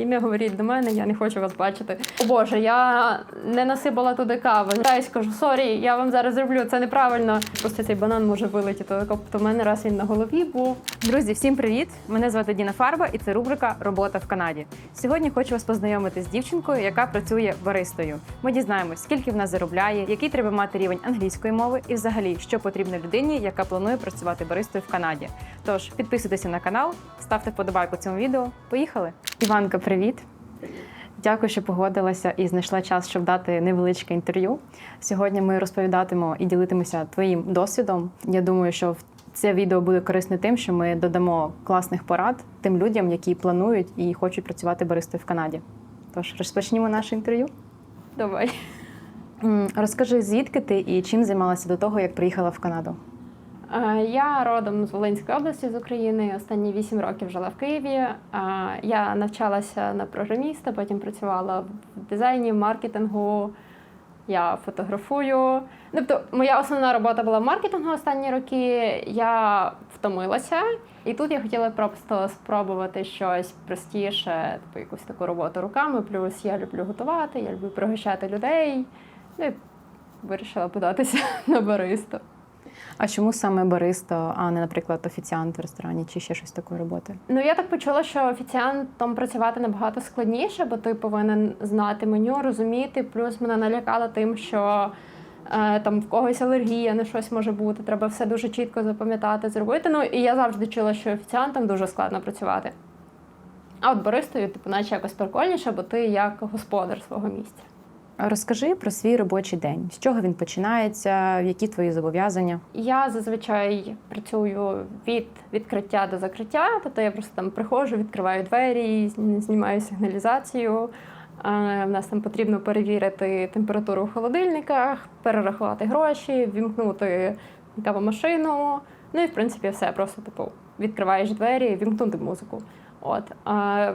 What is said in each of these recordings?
Ім'я говоріть до мене, я не хочу вас бачити. О Боже, я не насипала туди кави. Та й скажу, сорі, я вам зараз зроблю, це неправильно. Просто цей банан може вилетіти. Тобто в мене раз він на голові був. Друзі, всім привіт! Мене звати Діна Фарба, і це рубрика Робота в Канаді. Сьогодні хочу вас познайомити з дівчинкою, яка працює баристою. Ми дізнаємось, скільки вона заробляє, який треба мати рівень англійської мови, і взагалі, що потрібно людині, яка планує працювати баристою в Канаді. Тож підписуйтеся на канал, ставте вподобайку цьому відео. Поїхали! Іванка, привіт! Дякую, що погодилася і знайшла час, щоб дати невеличке інтерв'ю. Сьогодні ми розповідатимемо і ділитимемося твоїм досвідом. Я думаю, що це відео буде корисне тим, що ми додамо класних порад тим людям, які планують і хочуть працювати баристою в Канаді. Тож розпочнімо наше інтерв'ю. Давай. Розкажи, звідки ти і чим займалася до того, як приїхала в Канаду? Е, Я родом з Волинської області з України. Останні вісім років жила в Києві. Е, Я навчалася на програміста, потім працювала в дизайні, маркетингу. Я фотографую. Тобто, моя основна робота була в маркетингу останні роки. Я втомилася, і тут я хотіла просто спробувати щось простіше, типу якусь таку роботу руками. Плюс я люблю готувати, я люблю пригощати людей. Ну і вирішила податися на баристу. А чому саме бариста, а не, наприклад, офіціант в ресторані чи ще щось такої роботи? Ну я так почула, що офіціантом працювати набагато складніше, бо ти повинен знати меню, розуміти. Плюс мене налякало тим, що е, там в когось алергія на щось може бути. Треба все дуже чітко запам'ятати, зробити. Ну і я завжди чула, що офіціантом дуже складно працювати. А от баристою, типу, наче якось прикольніше, бо ти як господар свого місця. Розкажи про свій робочий день. З чого він починається, які твої зобов'язання? Я зазвичай працюю від відкриття до закриття, тобто я просто там приходжу, відкриваю двері, знімаю сигналізацію. В нас там потрібно перевірити температуру в холодильниках, перерахувати гроші, вімкнути кавомашину. Ну і в принципі все. Просто типу відкриваєш двері, вімкнути музику. От а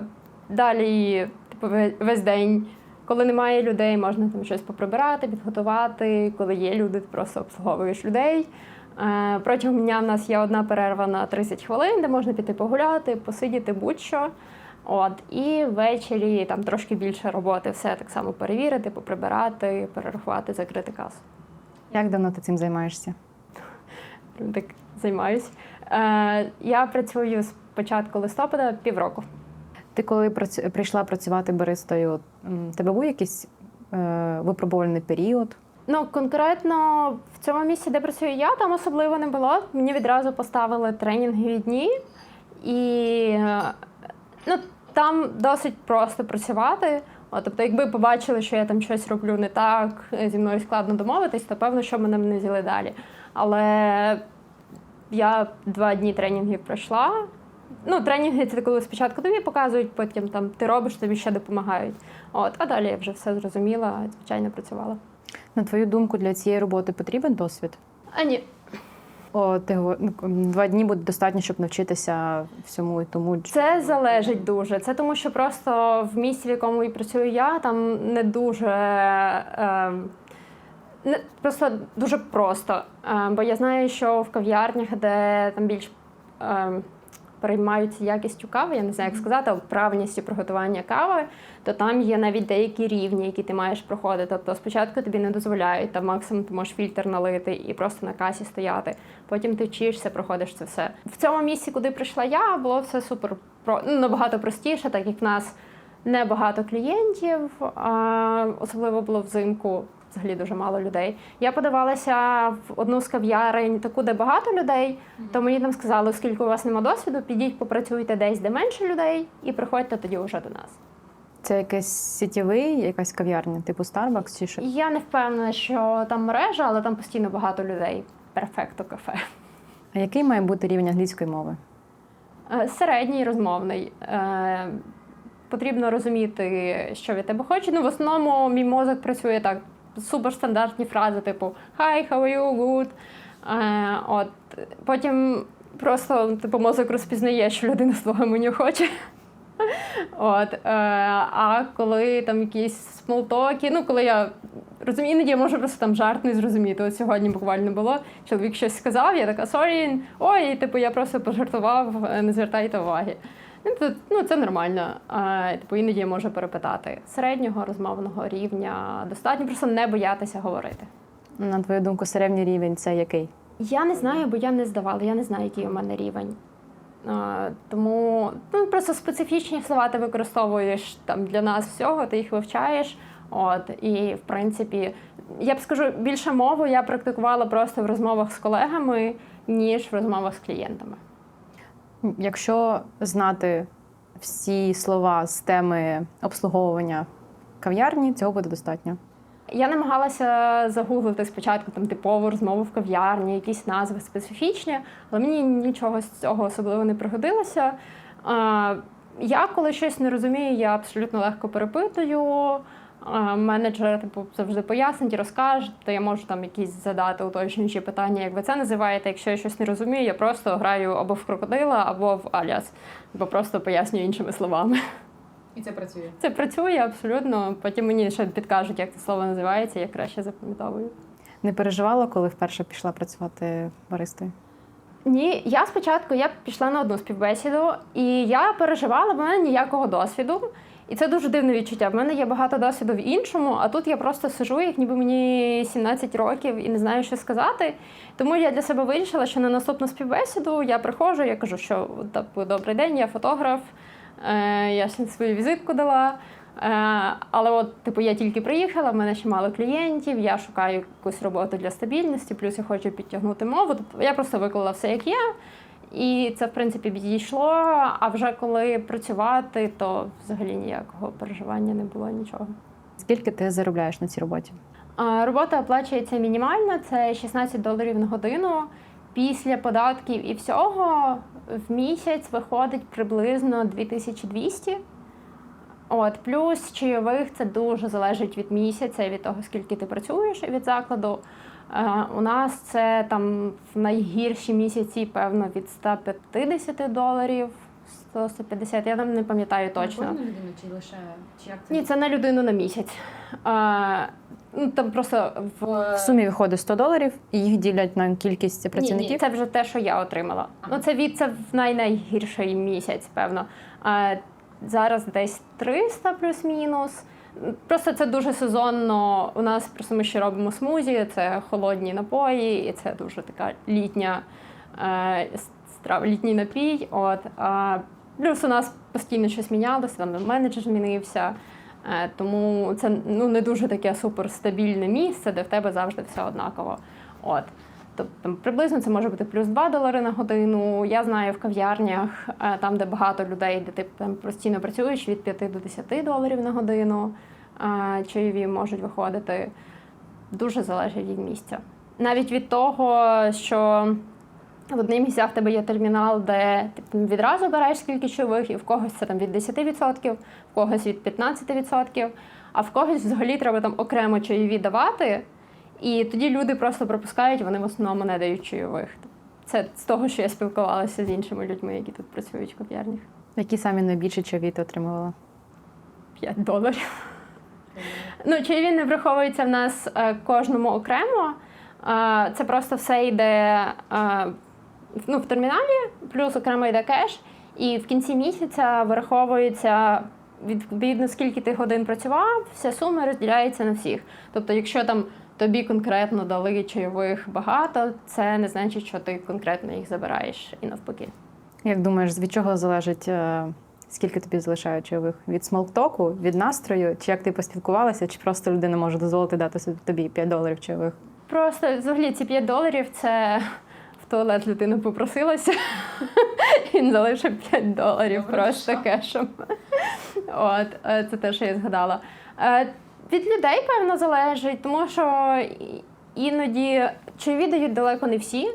далі, типу, ве- весь день. Коли немає людей, можна там щось поприбирати, підготувати. Коли є люди, ти просто обслуговуєш людей. Е, Протягом дня в нас є одна перерва на 30 хвилин, де можна піти погуляти, посидіти будь-що. От і ввечері там трошки більше роботи, все так само перевірити, поприбирати, перерахувати, закрити касу. Як давно ти цим займаєшся? Так займаюсь. Е, я працюю з початку листопада півроку. Ти коли прийшла працювати баристою, тебе був якийсь е, випробувальний період? Ну, конкретно в цьому місці, де працюю я, там особливо не було. Мені відразу поставили тренінгові дні, і е, ну, там досить просто працювати. От, тобто, якби побачили, що я там щось роблю не так, е, зі мною складно домовитись, то певно, що мене не взяли далі. Але я два дні тренінгів пройшла. Ну, тренінги це коли спочатку тобі показують, потім там ти робиш, тобі ще допомагають. От, а далі я вже все зрозуміла, звичайно, працювала. На твою думку, для цієї роботи потрібен досвід? А ні, О, ти ну, два дні буде достатньо, щоб навчитися всьому і тому. це залежить дуже. Це тому, що просто в місці, в якому і працюю я, там не дуже. Е, не, просто дуже просто. Е, бо я знаю, що в кав'ярнях, де там більш е, переймаються якістю кави, я не знаю, як сказати, правильністю приготування кави, то там є навіть деякі рівні, які ти маєш проходити. Тобто спочатку тобі не дозволяють, там максимум ти можеш фільтр налити і просто на касі стояти. Потім ти вчишся, проходиш це все. В цьому місці, куди прийшла я, було все супер про ну, набагато простіше, так як в нас небагато клієнтів, особливо було взимку. Взагалі дуже мало людей. Я подавалася в одну з кав'ярень, таку, де багато людей, то мені там сказали, оскільки у вас нема досвіду, підіть, попрацюйте десь, де менше людей, і приходьте тоді вже до нас. Це якийсь сітєвий, якась кав'ярня, типу Starbucks чи що? Я не впевнена, що там мережа, але там постійно багато людей. Перфекто кафе. А який має бути рівень англійської мови? Е, Середній розмовний. Е, Потрібно розуміти, що від тебе хоче. Ну, в основному мій мозок працює так. Суперстандартні фрази, типу Hi, how are you? Good. Е, от. Потім просто типу, мозок розпізнає, що людина з твого меню хоче. От, е, а коли там якісь смолтоки, ну коли я розумію, іноді я можу просто там жарт не зрозуміти. От сьогодні буквально було. Чоловік щось сказав, я така сорі, ой, типу, я просто пожартував, е, не звертайте уваги. Ну, це, ну, це нормально. Е, Типу, іноді я можу перепитати. Середнього розмовного рівня достатньо просто не боятися говорити. На твою думку, середній рівень це який? Я не знаю, бо я не здавала, я не знаю, який у мене рівень. Е, Тому ну, просто специфічні слова ти використовуєш там для нас всього, ти їх вивчаєш. От, і в принципі, я б скажу, більше мову я практикувала просто в розмовах з колегами, ніж в розмовах з клієнтами. Якщо знати всі слова з теми обслуговування кав'ярні, цього буде достатньо. Я намагалася загуглити спочатку там типову розмову в кав'ярні, якісь назви специфічні, але мені нічого з цього особливо не пригодилося. Я коли щось не розумію, я абсолютно легко перепитую. Менеджер типу завжди пояснить і розкаже, то я можу там якісь задати уточнюючі питання, як ви це називаєте. Якщо я щось не розумію, я просто граю або в крокодила, або в аліас, або просто пояснюю іншими словами. І це працює. Це працює абсолютно. Потім мені ще підкажуть, як це слово називається, я краще запам'ятовую. Не переживала, коли вперше пішла працювати баристою? Ні, я спочатку я пішла на одну співбесіду, і я переживала, бо в мене ніякого досвіду. І це дуже дивне відчуття. В мене є багато досвіду в іншому, а тут я просто сижу, як ніби мені 17 років і не знаю, що сказати. Тому я для себе вирішила, що на наступну співбесіду я приходжу, я кажу, що типу, добрий день, я фотограф, е, я ще свою візитку дала. Е, але от, типу, я тільки приїхала, в мене ще мало клієнтів, я шукаю якусь роботу для стабільності, плюс я хочу підтягнути мову. Тобто я просто виклала все, як є. І це, в принципі, підійшло. А вже коли працювати, то взагалі ніякого переживання не було нічого. Скільки ти заробляєш на цій роботі? Робота оплачується мінімально, це 16 доларів на годину. Після податків і всього в місяць виходить приблизно 2200. От, плюс чайових це дуже залежить від місяця, від того, скільки ти працюєш від закладу. Е, у нас це там в найгірші місяці, певно, від 150 доларів, 150, я там не пам'ятаю точно. людину чи лише чи як це? Ні, це на людину на місяць. А, ну, там просто в В сумі виходить 100 доларів, і їх ділять на кількість працівників. Ні, ні, це вже те, що я отримала. Ну, це від це в най найгірший місяць, певно. А, зараз десь 300 плюс-мінус. Просто це дуже сезонно. У нас просто ми ще робимо смузі, це холодні напої, і це дуже така літня е, страва, літній напій. От, плюс у нас постійно щось мінялося, там менеджер змінився. Е, Тому це ну, не дуже таке суперстабільне місце, де в тебе завжди все однаково. От. Тобто приблизно це може бути плюс 2 долари на годину. Я знаю в кав'ярнях, е, там, де багато людей, де ти там постійно працюєш від 5 до 10 доларів на годину. е, Чайові можуть виходити. Дуже залежить від місця. Навіть від того, що в одних місцях в тебе є термінал, де ти відразу береш скільки чайових, і в когось це там від 10%, в когось від 15%, а в когось взагалі треба там окремо чайові давати. І тоді люди просто пропускають, вони в основному не дають чайових. Це з того, що я спілкувалася з іншими людьми, які тут працюють в кав'ярнях. Які самі найбільші чаві ти отримувала? 5 доларів. Ну, чайові не враховується в нас е, кожному окремо. Е, це просто все йде е, ну, в терміналі, плюс окремо йде кеш, і в кінці місяця враховується відповідно, скільки ти годин працював, вся сума розділяється на всіх. Тобто, якщо там тобі конкретно дали чайових багато, це не значить, що ти конкретно їх забираєш і навпаки. Як думаєш, від чого залежить, е, скільки тобі залишають чайових? Від смолктоку, від настрою, чи як ти поспілкувалася, чи просто людина може дозволити дати тобі 5 доларів чайових? Просто взагалі ці 5 доларів це в туалет людина попросилася. Він залишив 5 доларів просто кешем. От, е, це те, що я згадала. Від людей, певно, залежить, тому що іноді чи дають далеко не всі.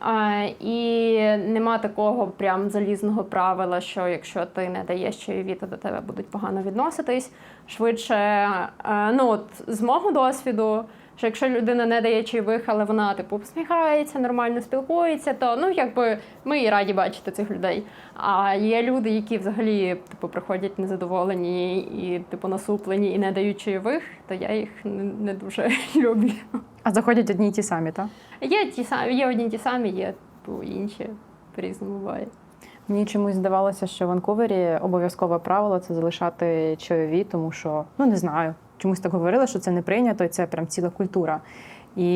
А, і нема такого прям залізного правила, що якщо ти не даєш чайові, то до тебе будуть погано відноситись. Швидше, ну от з мого досвіду, що якщо людина не дає чайових, але вона типу посміхається, нормально спілкується, то ну якби ми і раді бачити цих людей. А є люди, які взагалі типу приходять незадоволені і типу насуплені і не дають чайових, то я їх не, дуже люблю. А заходять одні й ті самі, так? Є ті самі, є одні ті самі, є типу, інші по-різному буває. Мені чомусь здавалося, що в Ванкувері обов'язкове правило це залишати чайові, тому що ну не знаю. Чомусь так говорили, що це не прийнято, і це прям ціла культура. І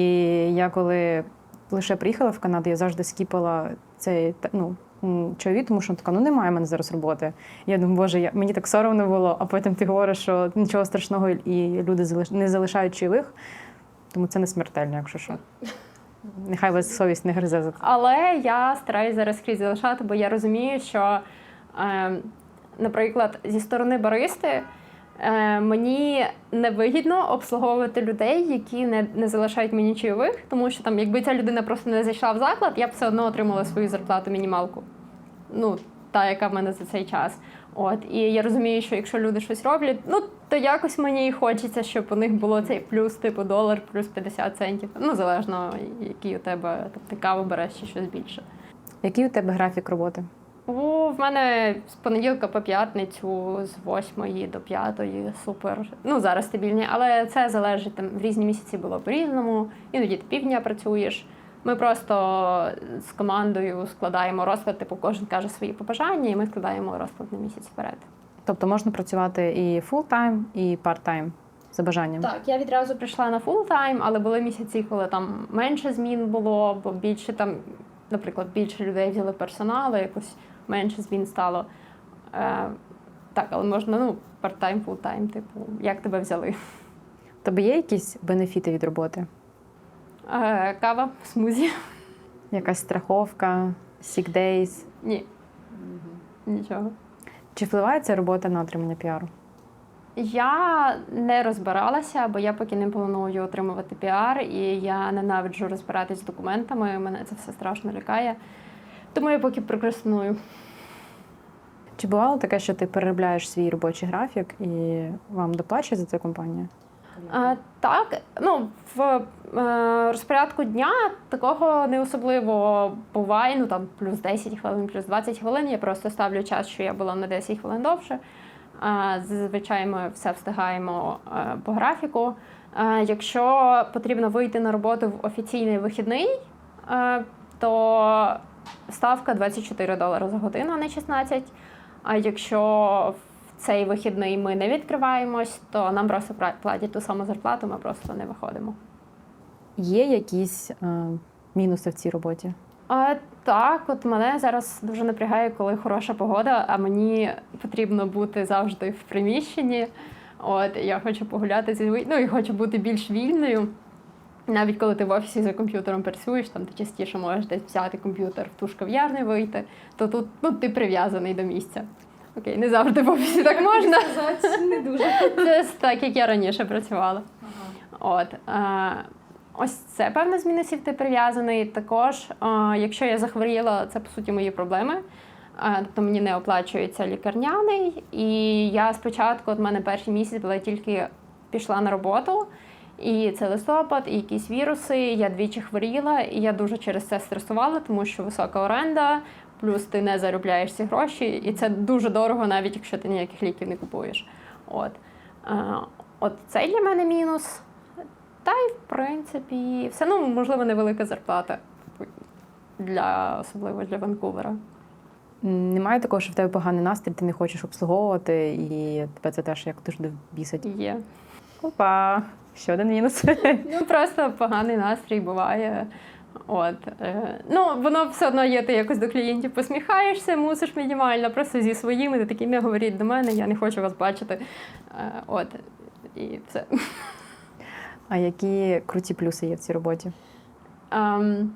я коли лише приїхала в Канаду, я завжди скіпала цей ну, чайові, тому що така, ну немає в мене зараз роботи. Я думаю, боже, я, мені так соромно було, а потім ти говориш, що нічого страшного, і люди не залишають чайових, тому це не смертельно, якщо що. Нехай вас совість не гризе за це. Але я стараюсь зараз скрізь залишати, бо я розумію, що, е, наприклад, зі сторони баристи мені невигідно обслуговувати людей, які не, не залишають мені чайових, тому що там, якби ця людина просто не зайшла в заклад, я б все одно отримала свою зарплату мінімалку. Ну, та, яка в мене за цей час. От, і я розумію, що якщо люди щось роблять, ну то якось мені хочеться, щоб у них було цей плюс, типу долар, плюс 50 центів. Ну, залежно, який у тебе ти каву береш чи щось більше. Який у тебе графік роботи? О, в мене з понеділка по п'ятницю, з 8 до 5, супер. Ну, зараз стабільні, але це залежить там в різні місяці було по-різному. Іноді ти півдня працюєш. Ми просто з командою складаємо розклад, типу кожен каже свої побажання, і ми складаємо розклад на місяць вперед. Тобто можна працювати і фул-тайм, і парт-тайм за бажанням. Так, я відразу прийшла на фул-тайм, але були місяці, коли там менше змін було, бо більше там, наприклад, більше людей взяли персоналу, якось менше змін стало. Е, так, але можна, ну, парт-тайм, фул-тайм, типу, як тебе взяли. Тобі є якісь бенефіти від роботи? Е, кава, смузі. Якась страховка, sick days? Ні. Нічого. Чи впливає ця робота на отримання піару? Я не розбиралася, бо я поки не планую отримувати піар, і я ненавиджу розбиратись з документами. Мене це все страшно лякає. Тому я поки прокрастиную. Чи бувало таке, що ти переробляєш свій робочий графік і вам доплачує за це компанія? А, так, ну в е, розпорядку дня такого не особливо буває. Ну там плюс 10 хвилин, плюс 20 хвилин. Я просто ставлю час, що я була на 10 хвилин довше. А, зазвичай ми все встигаємо е, по графіку. Е, якщо потрібно вийти на роботу в офіційний вихідний, е, то ставка 24 долари за годину, а не 16. А якщо в цей вихідний ми не відкриваємось, то нам просто платять ту саму зарплату, ми просто не виходимо. Є якісь е, мінуси в цій роботі? А, так, от мене зараз дуже напрягає, коли хороша погода, а мені потрібно бути завжди в приміщенні. От я хочу погуляти зі ну і хочу бути більш вільною. Навіть коли ти в офісі за комп'ютером працюєш, там ти частіше можеш десь взяти комп'ютер в ту ж кав'ярню вийти, то тут ну, ти прив'язаний до місця. Окей, не завжди в офісі так можна. Не дуже. Це так, як я раніше працювала. От. Е, ось це певна з мінусів ти прив'язаний. Також, е, якщо я захворіла, це по суті мої проблеми. Тобто мені не оплачується лікарняний. І я спочатку, от мене перший місяць була тільки пішла на роботу. І це листопад, і якісь віруси. Я двічі хворіла, і я дуже через це стресувала, тому що висока оренда, плюс ти не заробляєш ці гроші, і це дуже дорого, навіть якщо ти ніяких ліків не купуєш. От, от це для мене мінус. Та й в принципі, все ну можливо невелика зарплата для особливо для Ванкувера. Немає такого, що в тебе поганий настрій, ти не хочеш обслуговувати, і тебе це теж як дуже бісить. Є. Опа, ще один мінус. Ну просто поганий настрій буває. От е, ну воно все одно є. Ти якось до клієнтів посміхаєшся, мусиш мінімально, просто зі своїми ти такий не говоріть до мене, я не хочу вас бачити. Е, от і все. А які круті плюси є в цій роботі? Ем,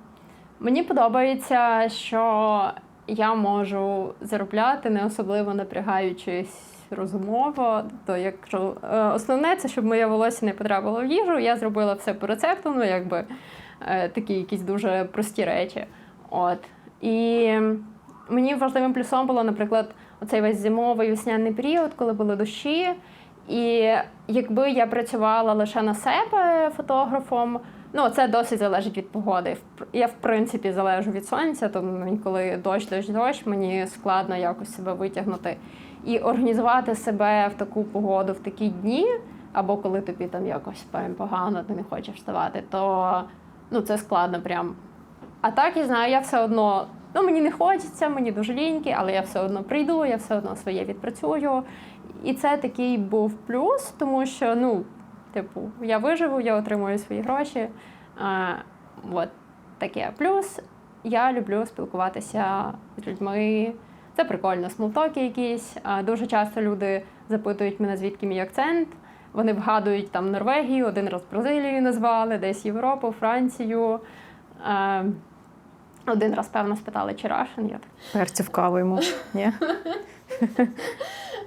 мені подобається, що я можу заробляти, не особливо напрягаючись розумово. То якщо е, основне це, щоб моє волосся не потрапило в їжу, я зробила все по рецепту, ну якби е, такі якісь дуже прості речі. От. І мені важливим плюсом було, наприклад, оцей весь зимовий весняний період, коли були дощі. І якби я працювала лише на себе фотографом, ну це досить залежить від погоди. Я в принципі залежу від сонця, тому коли дощ, дощ, дощ, мені складно якось себе витягнути. І організувати себе в таку погоду в такі дні, або коли тобі там якось погано, ти не хочеш вставати, то ну це складно прям. А так я знаю, я все одно ну мені не хочеться, мені дуже ліньки, але я все одно прийду, я все одно своє відпрацюю. І це такий був плюс, тому що ну, типу, я виживу, я отримую свої гроші. А, от таке. Плюс я люблю спілкуватися з людьми. Це прикольно, смолтоки якісь. Дуже часто люди запитують мене, звідки мій акцент. Вони вгадують там Норвегію, один раз Бразилію назвали, десь Європу, Францію. Один раз, певно, спитали, чи Рашен. Я так. Ні?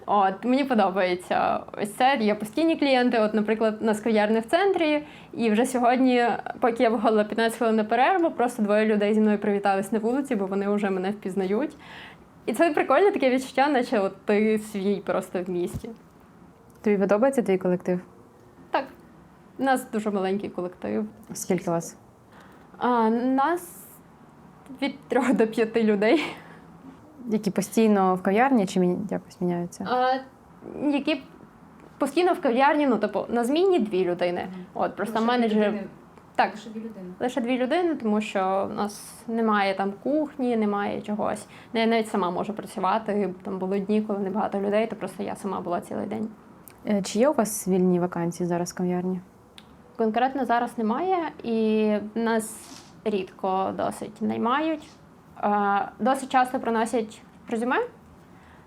От мені подобається ось це. Є постійні клієнти. От, наприклад, на кав'ярні в центрі. І вже сьогодні, поки я виходила 15 хвилин на перерву, просто двоє людей зі мною привітались на вулиці, бо вони вже мене впізнають. І це прикольне таке відчуття, наче от ти свій просто в місті. Тобі подобається твій колектив? Так, у нас дуже маленький колектив. Скільки вас? А, нас від трьох до п'яти людей, Які постійно в кав'ярні чи якось міняються? а, які постійно в кав'ярні, ну, типу, на зміні дві людини. От, просто менеджер. Так, лише дві людини, тому що в нас немає там кухні, немає чогось. Ну, Я навіть сама можу працювати. Там були дні, коли небагато людей, то просто я сама була цілий день. Е, Чи є у вас вільні вакансії зараз в кав'ярні? Конкретно зараз немає, і нас рідко досить наймають. Е, Досить часто приносять резюме.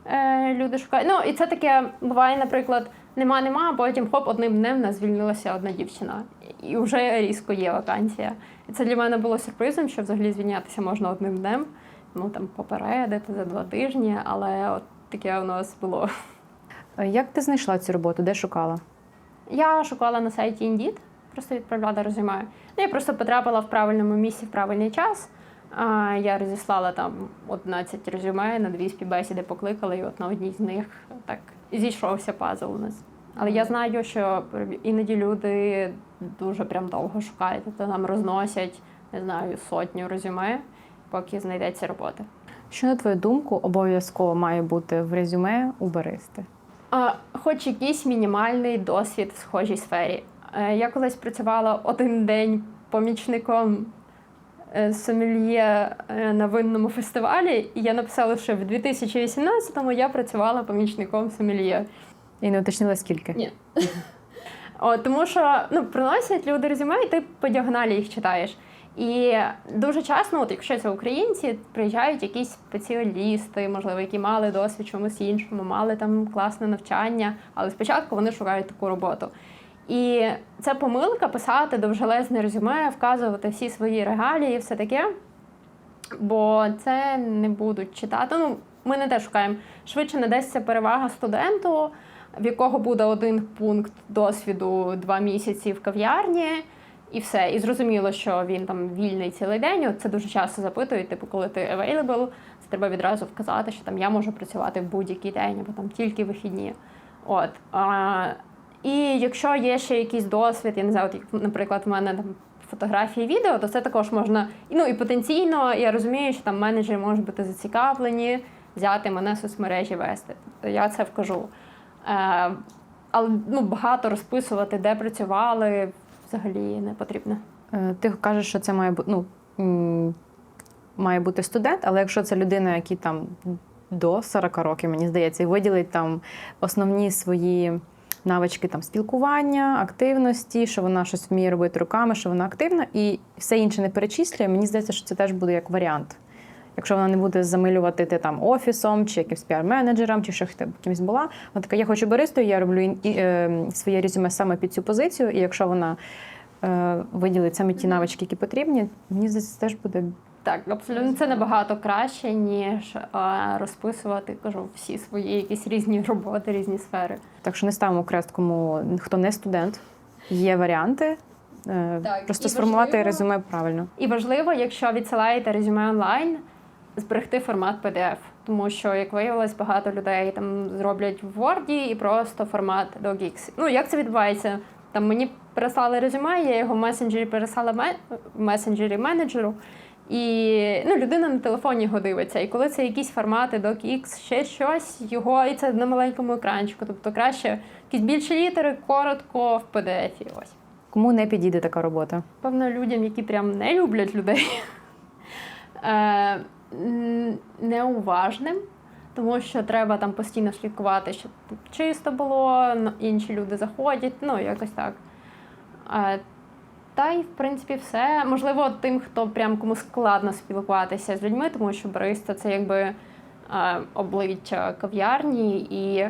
е, Люди шукають. Ну, і це таке буває, наприклад, нема, нема, а потім хоп, одним днем нас звільнилася одна дівчина. І вже різко є вакансія. І це для мене було сюрпризом, що взагалі звільнятися можна одним днем. Ну там попередити за два тижні, але от таке у нас було. Е, Як ти знайшла цю роботу? Де шукала? Я шукала на сайті Indeed, просто відправляла резюме. Ну, я просто потрапила в правильному місці в правильний час. Я розіслала там 11 резюме на дві співбесіди покликали, і от на одній з них так зійшовся пазл у нас. Але я знаю, що іноді люди дуже прям довго шукають, тобто нам розносять, не знаю, сотню резюме, поки знайдеться робота. Що, на твою думку, обов'язково має бути в резюме у баристи? А, хоч якийсь мінімальний досвід в схожій сфері. Е, Я колись працювала один день помічником е, сомельє е, на винному фестивалі, і я написала, що в 2018-му я працювала помічником сомельє. І не уточнила скільки? Ні. О, тому що ну, приносять люди резюме, і ти по діагоналі їх читаєш. І дуже часто, ну, от якщо це українці, приїжджають якісь спеціалісти, можливо, які мали досвід чомусь іншому, мали там класне навчання, але спочатку вони шукають таку роботу. І це помилка писати довжелезне резюме, вказувати всі свої регалії і все таке. Бо це не будуть читати. Ну, ми не те шукаємо. Швидше надасться перевага студенту, в якого буде один пункт досвіду два місяці в кав'ярні, і все. І зрозуміло, що він там вільний цілий день. Це дуже часто запитують, типу, коли ти available, це треба відразу вказати, що там я можу працювати в будь-який день, або там тільки вихідні. От. А, і якщо є ще якийсь досвід, я не знаю, от, наприклад, в мене там фотографії, відео, то це також можна. Ну і потенційно я розумію, що там менеджери можуть бути зацікавлені взяти мене в соцмережі вести. Тобто я це вкажу. Е, але ну, багато розписувати, де працювали, взагалі не потрібно. Е, Ти кажеш, що це має бути ну, має бути студент, але якщо це людина, який там до 40 років, мені здається, і виділить там основні свої навички там спілкування, активності, що вона щось вміє робити руками, що вона активна, і все інше не перечислює, мені здається, що це теж буде як варіант. Якщо вона не буде замилювати ти там офісом, чи якимсь піар-менеджером, чи що кимось була, вона така, я хочу баристою, я роблю і, е, своє резюме саме під цю позицію, і якщо вона е, виділить саме ті навички, які потрібні, мені здається, це теж буде Так, абсолютно це набагато краще, ніж е, розписувати кажу, всі свої якісь різні роботи, різні сфери. Так що не ставимо крест, кому хто не студент. Є варіанти. Е, Так, Просто сформувати важливо- резюме правильно. І важливо, якщо відсилаєте резюме онлайн, зберегти формат PDF. Тому що, як виявилось, багато людей там зроблять в Word і просто формат DocX. Ну, як це відбувається? Там мені переслали резюме, я його в месенджері переслала в месенджері менеджеру. І ну, людина на телефоні його дивиться. І коли це якісь формати, DocX, ще щось, його і це на маленькому екранчику. Тобто краще якісь більші літери, коротко в PDF. Ось. Кому не підійде така робота? Певно, людям, які прям не люблять людей. Неуважним, тому що треба там постійно слідкувати, щоб чисто було, інші люди заходять, ну якось так. Та й в принципі все. Можливо, тим, хто прям кому складно спілкуватися з людьми, тому що бариста це якби обличчя кав'ярні і.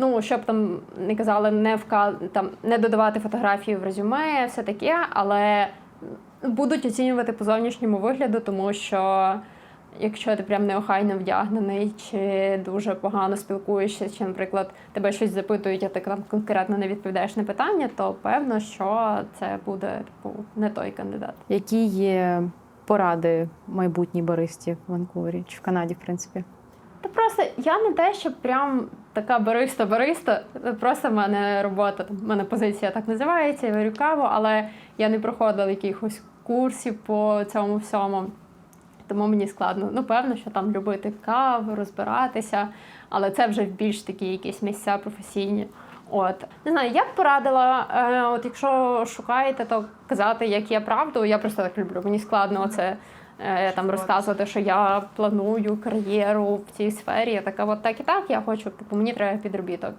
Ну, щоб там не казали, не вка... там не додавати фотографії в резюме, все таке, але будуть оцінювати по зовнішньому вигляду, тому що якщо ти прям неохайно вдягнений, чи дуже погано спілкуєшся, чи, наприклад, тебе щось запитують, а ти там конкретно не відповідаєш на питання, то певно, що це буде типу не той кандидат. Які є поради майбутній баристі в Ванкувері чи в Канаді, в принципі? Та просто я не те, що прям така бариста-бариста. Просто в мене робота, в мене позиція так називається, я варю каву, але я не проходила якихось курсів по цьому всьому. Тому мені складно. Ну, певно, що там любити каву, розбиратися, але це вже більш такі якісь місця професійні. От не знаю, я б порадила, е, от якщо шукаєте, то казати, як є правду. Я просто так люблю. Мені складно це е, там розказувати, що я планую кар'єру в цій сфері. Я така, от так і так, я хочу, типу, мені треба підробіток.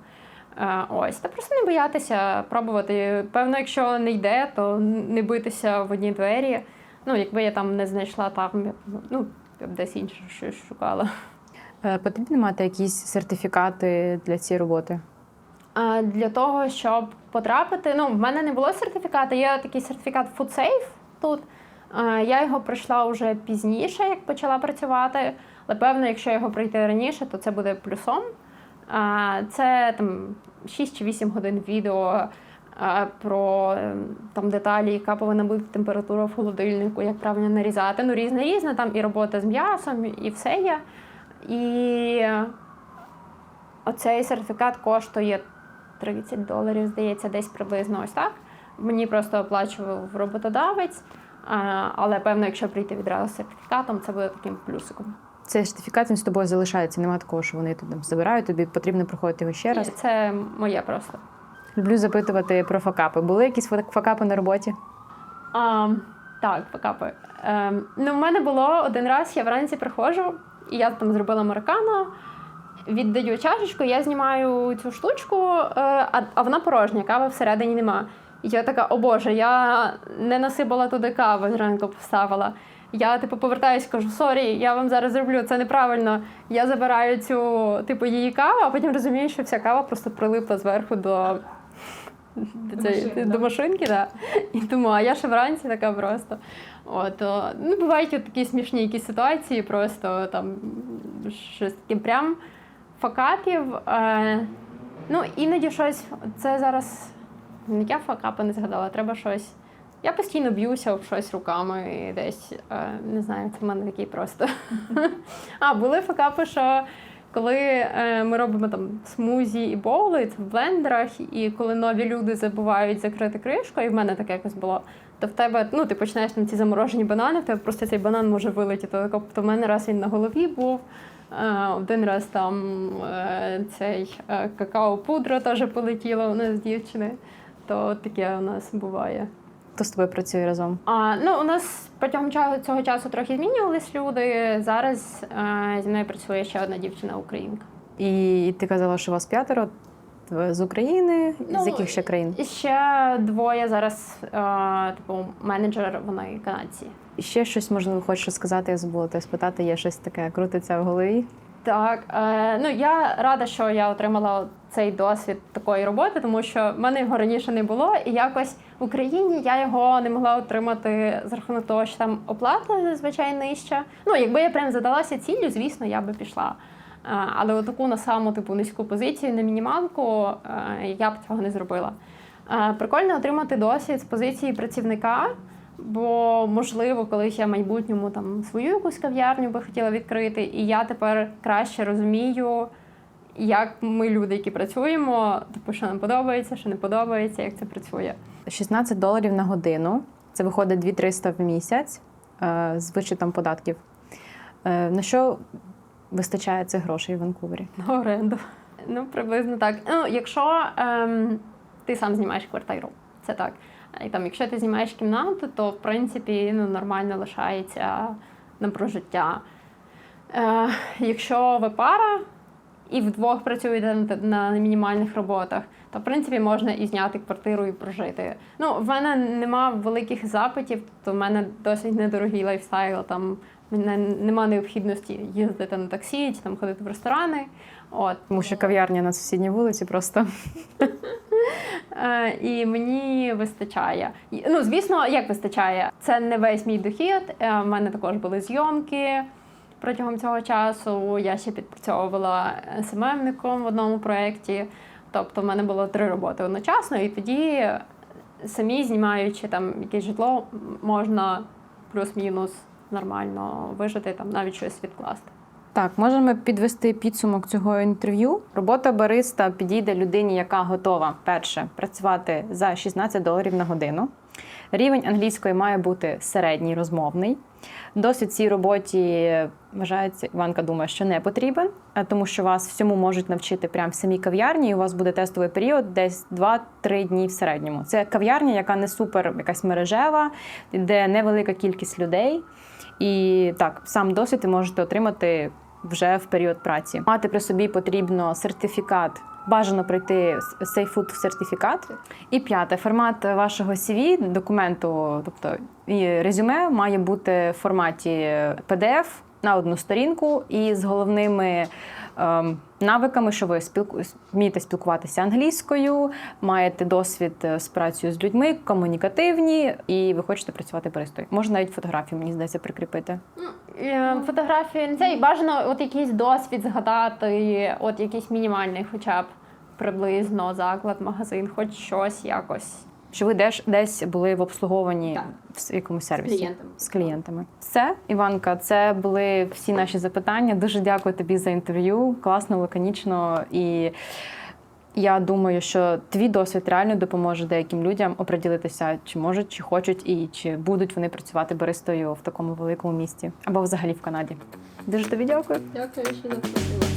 Е, ось, та просто не боятися пробувати. Певно, якщо не йде, то не битися в одні двері. Ну, якби я там не знайшла там, ну, я б десь інше щось шукала. Е, Потрібно мати якісь сертифікати для цієї роботи? А для того, щоб потрапити, ну, в мене не було сертифікату, є такий сертифікат FoodSafe тут. Я його пройшла вже пізніше, як почала працювати. Але певно, якщо його пройти раніше, то це буде плюсом. Це там 6 чи 8 годин відео про ем, там деталі, яка повинна бути температура в холодильнику, як правильно нарізати. Ну, різне різне, там і робота з м'ясом, і все є. І оцей сертифікат коштує 30 доларів, здається, десь приблизно ось так. Мені просто оплачував роботодавець, але певно, якщо прийти відразу з сертифікатом, це буде таким плюсиком. Цей сертифікат він з тобою залишається. Немає такого, що вони тут забирають, тобі потрібно проходити його ще раз. Це моє просто. Люблю запитувати про факапи. Були якісь фа- факапи на роботі? А, так, покапи. Ем, ну, в мене було один раз, я вранці приходжу, і я там зробила американо, віддаю чашечку, я знімаю цю штучку, е, а, а вона порожня, кави всередині нема. І я така, о Боже, я не насипала туди кави, зранку поставила. Я типу повертаюсь, кажу, сорі, я вам зараз зроблю, це неправильно. Я забираю цю типу її каву, а потім розумію, що вся кава просто прилипла зверху до, до, цієї- машини, до да. машинки. Да. І тому, а я ще вранці така просто. От, о, ну, бувають от такі смішні якісь ситуації, просто там щось таке прям факапів. Е, ну, іноді щось, це зараз не я факапи не згадала, треба щось. Я постійно б'юся в щось руками і десь, е, не знаю, це в мене такий просто. а, були факапи, що коли е, ми робимо там смузі і боули, в блендерах, і коли нові люди забувають закрити кришку, і в мене таке якось було, то в тебе, ну, ти починаєш там ці заморожені банани, в тебе просто цей банан може вилетіти. Тобто в мене раз він на голові був. е, Один раз там е, цей какао-пудра теж полетіла у нас з дівчини. То таке у нас буває. Хто з тобою працює разом? А, ну, у нас протягом цього часу трохи змінювались люди. Зараз е, зі мною працює ще одна дівчина українка. І ти казала, що у вас п'ятеро з України, Ну, з яких ще країн? І ще двоє зараз, е, типу, менеджер, вони канадці. І ще щось можливо хочеш сказати, я забула тебе спитати, є щось таке крутиться в голові. Так, е, ну я рада, що я отримала цей досвід такої роботи, тому що в мене його раніше не було, і якось в Україні я його не могла отримати з рахунок того, що там оплата зазвичай нижча. Ну, якби я прям задалася ціллю, звісно, я би пішла. Е, але отаку на саму типу низьку позицію, на мінімалку, е, я б цього не зробила. Е, Прикольно отримати досвід з позиції працівника. Бо можливо, колись я в майбутньому там свою якусь кав'ярню би хотіла відкрити, і я тепер краще розумію, як ми, люди, які працюємо, типу, що нам подобається, що не подобається, як це працює. 16 доларів на годину. Це виходить 2300 в місяць е, з вичетом податків. Е, На що вистачає цих грошей в Ванкувері? На оренду. Ну, приблизно так. Ну, якщо ем, ти сам знімаєш квартиру, це так. І там, якщо ти знімаєш кімнату, то в принципі ну, нормально лишається на прожиття. Е, якщо ви пара і вдвох працюєте на, мінімальних роботах, то в принципі можна і зняти квартиру і прожити. Ну, в мене нема великих запитів, то в мене досить недорогий лайфстайл. Там нема необхідності їздити на таксі чи там ходити в ресторани. От Тому що кав'ярня на сусідній вулиці просто Е, і мені вистачає. Ну, звісно, як вистачає? Це не весь мій дохід. Е, в мене також були зйомки протягом цього часу. Я ще підпрацьовувала СММником в одному проєкті. Тобто, в мене було три роботи одночасно, і тоді самі знімаючи там якесь житло, можна плюс-мінус нормально вижити, там навіть щось відкласти. Так, можемо підвести підсумок цього інтерв'ю. Робота бариста підійде людині, яка готова перше працювати за 16 доларів на годину. Рівень англійської має бути середній розмовний. Досвід цій роботі вважається, Іванка думає, що не потрібен, е, тому що вас всьому можуть навчити прямо в самій кав'ярні. І у вас буде тестовий період десь 2-3 дні в середньому. Це кав'ярня, яка не супер якась мережева, де невелика кількість людей. І так, сам досвід ви можете отримати вже в період праці. Мати при собі потрібно сертифікат. Бажано пройти в сертифікат. І п'яте формат вашого CV, документу, тобто і резюме, має бути в форматі PDF на одну сторінку і з головними навиками, що ви спілку... вмієте спілкуватися англійською, маєте досвід е, з працею з людьми, комунікативні, і ви хочете працювати баристою. Можна навіть фотографію, мені здається, прикріпити. Е, Фотографії не це і бажано от якийсь досвід згадати, от якийсь мінімальний, хоча б приблизно заклад, магазин, хоч щось якось. Що ви десь, десь були в обслуговуванні Так. в якомусь сервісі клієнтами. з клієнтами. Все, Іванка, це були всі наші запитання. Дуже дякую тобі за інтерв'ю. Класно, лаконічно. І я думаю, що твій досвід реально допоможе деяким людям оприділитися, чи можуть, чи хочуть, і чи будуть вони працювати баристою в такому великому місті або взагалі в Канаді. Дуже тобі дякую. Дякую, що запитали.